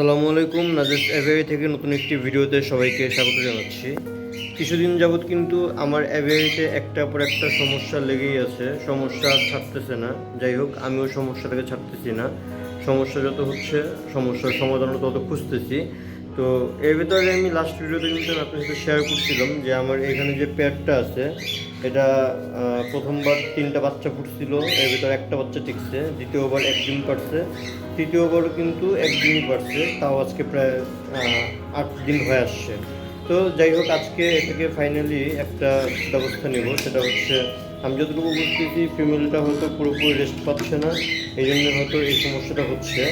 আসসালামু আলাইকুম, নাজেস অ্যাভিয়ারি থেকে নতুন একটি ভিডিওতে সবাইকে স্বাগত জানাচ্ছি। কিছুদিন যাবৎ কিন্তু আমার অ্যাভিয়ারিতে একটা পর একটা সমস্যা লেগেই আছে। সমস্যা ছাড়তেছে না। যাই হোক, আমিও সমস্যাটাকে ছাড়তেছি না। সমস্যা যত হচ্ছে, সমস্যার সমাধানও তত খুঁজতেছি। তো এর ভিতরে আমি লাস্ট ভিডিওতে কিন্তু আমি আপনার সাথে শেয়ার করছিলাম যে আমার এখানে যে প্যাডটা আছে, এটা প্রথমবার তিনটা বাচ্চা ফুটছিল, এর ভিতরে একটা বাচ্চা টিকছে, দ্বিতীয়বার এক ডিম তৃতীয়বারও কিন্তু এক বাড়ছে, তাও আজকে প্রায় আট দিন হয়ে আসছে। তো যাই হোক, আজকে এটাকে ফাইনালি একটা ব্যবস্থা নেব, সেটা হচ্ছে আমি যতটুকু বুঝতেছি ফিমেলটা হয়তো পুরোপুরি রেস্ট পাচ্ছে না এই জন্য হয়তো এই সমস্যাটা হচ্ছে।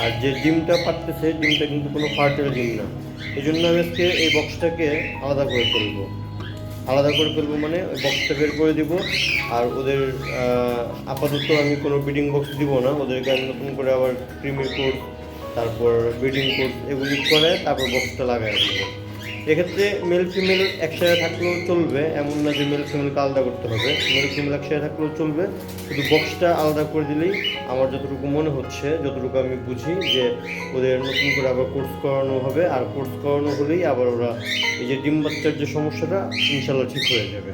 আর যে ডিমটা পারতেছে ডিমটা কিন্তু কোনো ফার্টেল ডিম না। এই জন্য আমি আজকে এই বক্সটাকে আলাদা করে ফেলব আলাদা করে ফেলব মানে ওই বক্সটা বের করে দিব। আর ওদের আপাতত আমি কোনো ব্রিডিং বক্স দিব না। ওদেরকে আমি নতুন করে আবার ক্রিমের কোর্স তারপর ব্রিডিং কোর্স এগুলি করে তারপর বক্সটা লাগাই দিব। এক্ষেত্রে মেল ফিমেল একসাথে থাকলেও চলবে, এমন না যে মেল ফিমেলকে আলাদা করতে হবে। মেল ফিমেল একসাথে থাকলেও চলবে, শুধু বক্সটা আলাদা করে দিলেই আমার যতটুকু মনে হচ্ছে, যতটুকু আমি বুঝি যে ওদের নতুন করে আবার কোর্স করানো হবে, আর কোর্স করানো হলেই আবার ওরা এই যে ডিম বাচ্চার যে সমস্যাটা ইনশাল্লাহ ঠিক হয়ে যাবে।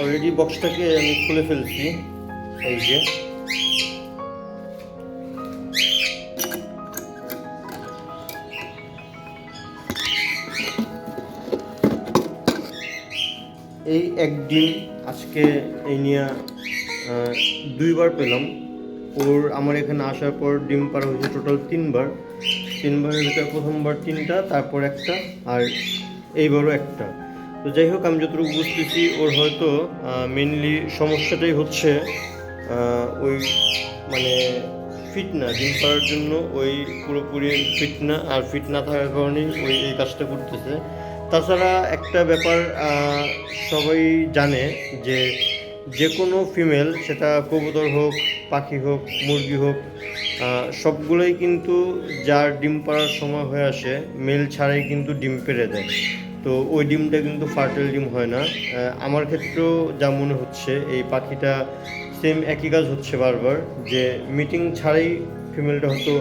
অলরেডি বক্সটাকে আমি খুলে ফেলছি, এই যে। এই একদিন আজকে এই নিয়ে দুইবার পেলাম। ওর আমার এখানে আসার পর ডিম পাড়া হয়েছে টোটাল তিনবার। তিনবারের ভিতরে প্রথমবার তিনটা, তারপর একটা, আর এইবারও একটা। তো যাই হোক, আমি যতটুকু বুঝতেছি, ওর হয়তো মেনলি সমস্যাটাই হচ্ছে ওই মানে ফিট না, ডিম পাড়ার জন্য ওই পুরোপুরি ফিট না, আর ফিট না থাকার কারণেই ওই এই কাজটা করতেছে। তাছাড়া একটা ব্যাপার সবাই জানে যে যে কোনো ফিমেল সেটা কবুতর হোক, পাখি হোক, মুরগি হোক সবগুলোই কিন্তু যার ডিম পাড়ার সময় হয়ে আসে মেল ছাড়াই কিন্তু ডিম পেড়ে দেয়। তো ওই ডিমটা কিন্তু ফার্টেল ডিম হয় না। আমার ক্ষেত্রেও যা মনে হচ্ছে, এই পাখিটা সেম একই কাজ হচ্ছে বারবার, যে মিটিং ছাড়াই ফিমেলটা হয়তো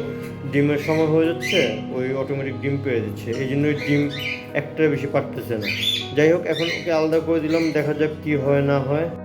ডিমের সময় হয়ে যাচ্ছে, ওই অটোমেটিক ডিম পেয়ে যাচ্ছে। এই জন্য ওই ডিম একটা বেশি পারতেছে না। যাই হোক, এখন ওকে আলাদা করে দিলাম, দেখা যাক কি হয় না হয়।